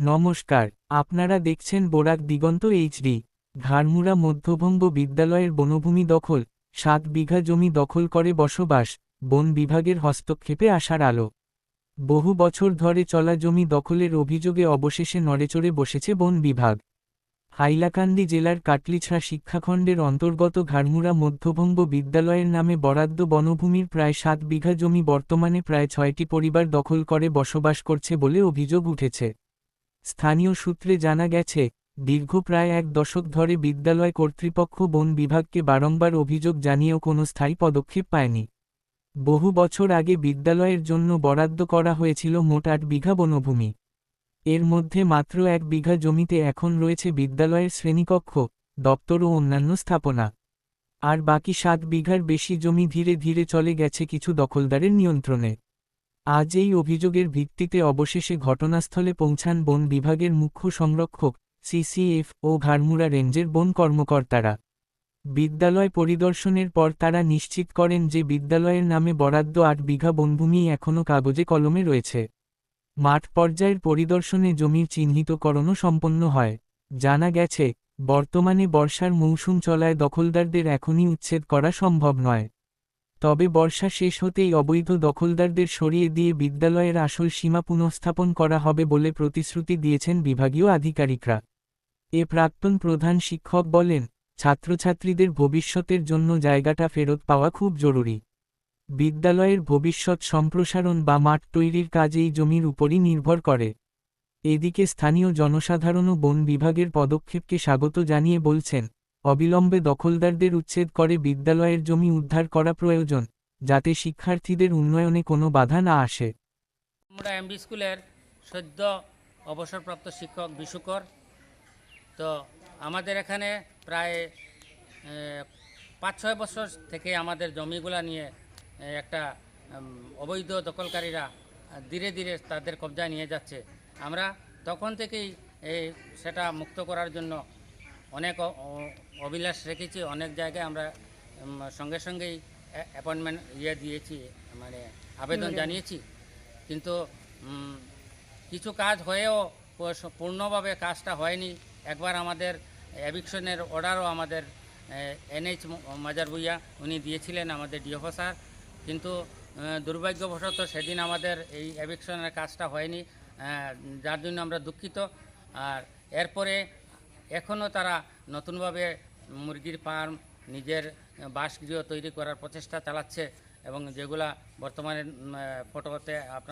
নমস্কার, আপনারা দেখছেন বোরাক দিগন্ত এইচডি, ঘাড়মুড়া মধ্যবঙ্গ বিদ্যালয়ের বনভূমি দখল, সাত বিঘা জমি দখল করে বসবাস, বন বিভাগের হস্তক্ষেপে আসার আলো। বহু বছর ধরে চলা জমি দখলের অভিযোগে অবশেষে নড়েচড়ে বসেছে বন বিভাগ। হাইলাকান্দি জেলার কাটলিছড়া শিক্ষাখণ্ডের অন্তর্গত ঘাড়মুড়া মধ্যভঙ্গ বিদ্যালয়ের নামে বরাদ্দ বনভূমির প্রায় সাত বিঘা জমি বর্তমানে প্রায় ছয়টি পরিবার দখল করে বসবাস করছে বলে অভিযোগ উঠেছে। স্থানীয় সূত্রে জানা গেছে, দীর্ঘ প্রায় এক দশক ধরে বিদ্যালয় কর্তৃপক্ষ বন বিভাগকে বারংবার অভিযোগ জানিয়েও কোনো স্থায়ী পদক্ষেপ পায়নি। বহু বছর আগে বিদ্যালয়ের জন্য বরাদ্দ করা হয়েছিল মোট আট বিঘা বনভূমি। এর মধ্যে মাত্র এক বিঘা জমিতে এখন রয়েছে বিদ্যালয়ের শ্রেণীকক্ষ, দপ্তর ও অন্যান্য স্থাপনা। আর বাকি সাত বিঘার বেশি জমি ধীরে ধীরে চলে গেছে কিছু দখলদারের নিয়ন্ত্রণে। আজ এই অভিযোগের ভিত্তিতে অবশেষে ঘটনাস্থলে পৌঁছান বন বিভাগের মুখ্য সংরক্ষক, সিসিএফ ও ঘাড়মুড়া রেঞ্জের বন কর্মকর্তারা। বিদ্যালয় পরিদর্শনের পর তারা নিশ্চিত করেন যে বিদ্যালয়ের নামে বরাদ্দ আট বিঘা বনভূমি এখনও কাগজে কলমে রয়েছে। মাঠ পর্যায়ের পরিদর্শনে জমির চিহ্নিতকরণও সম্পন্ন হয়। জানা গেছে, বর্তমানে বর্ষার মৌসুম চলায় দখলদারদের এখনই উচ্ছেদ করা সম্ভব নয়। তবে বর্ষা শেষ হতেই অবৈধ দখলদারদের সরিয়ে দিয়ে বিদ্যালয়ের আসল সীমা পুনঃস্থাপন করা হবে বলে প্রতিশ্রুতি দিয়েছেন বিভাগীয় আধিকারিকরা। এ প্রাক্তন প্রধান শিক্ষক বলেন, ছাত্রছাত্রীদের ভবিষ্যতের জন্য জায়গাটা ফেরত পাওয়া খুব জরুরি। বিদ্যালয়ের ভবিষ্যৎ সম্প্রসারণ বা মাঠ তৈরির কাজ এই জমির উপরই নির্ভর করে। এদিকে স্থানীয় জনসাধারণও বন বিভাগের পদক্ষেপকে স্বাগত জানিয়ে বলছেন অবিলম্বে দখলদারদের উচ্ছেদ করে বিদ্যালয়ের জমি উদ্ধার করা প্রয়োজন, যাতে শিক্ষার্থীদের উন্নয়নে কোনো বাধা না আসে। আমরা এমবি স্কুলের সদ্য অবসরপ্রাপ্ত শিক্ষক বিশুকর। তো আমাদের এখানে প্রায় পাঁচ ছয় বছর থেকে আমাদের জমিগুলা নিয়ে একটা অবৈধ দখলকারীরা ধীরে ধীরে তাদের কবজায় নিয়ে যাচ্ছে। আমরা তখন থেকেই সেটা মুক্ত করার জন্য অনেক অভিলাষ রেখেছি অনেক জায়গায় আমরা সঙ্গে সঙ্গেই অ্যাপয়েন্টমেন্ট ইয়ে দিয়েছি মানে আবেদন জানিয়েছি। কিন্তু কিছু কাজ হয়েও পূর্ণভাবে কাজটা হয়নি। একবার আমাদের এভিকশনের অর্ডারও আমাদের এনএইচ মাজার ভুইয়া উনি দিয়েছিলেন আমাদের স্যার। কিন্তু দুর্ভাগ্যবশত সেদিন আমাদের এই অ্যাভিকশনের কাজটা হয়নি যার জন্য আমরা দুঃখিত। আর এরপরে এখনও তারা নতুনভাবে মুরগির ফার্ম, নিজের বাসগৃহ তৈরি করার প্রচেষ্টা চালাচ্ছে এবং যেগুলা বর্তমানে ফটোতে আপনার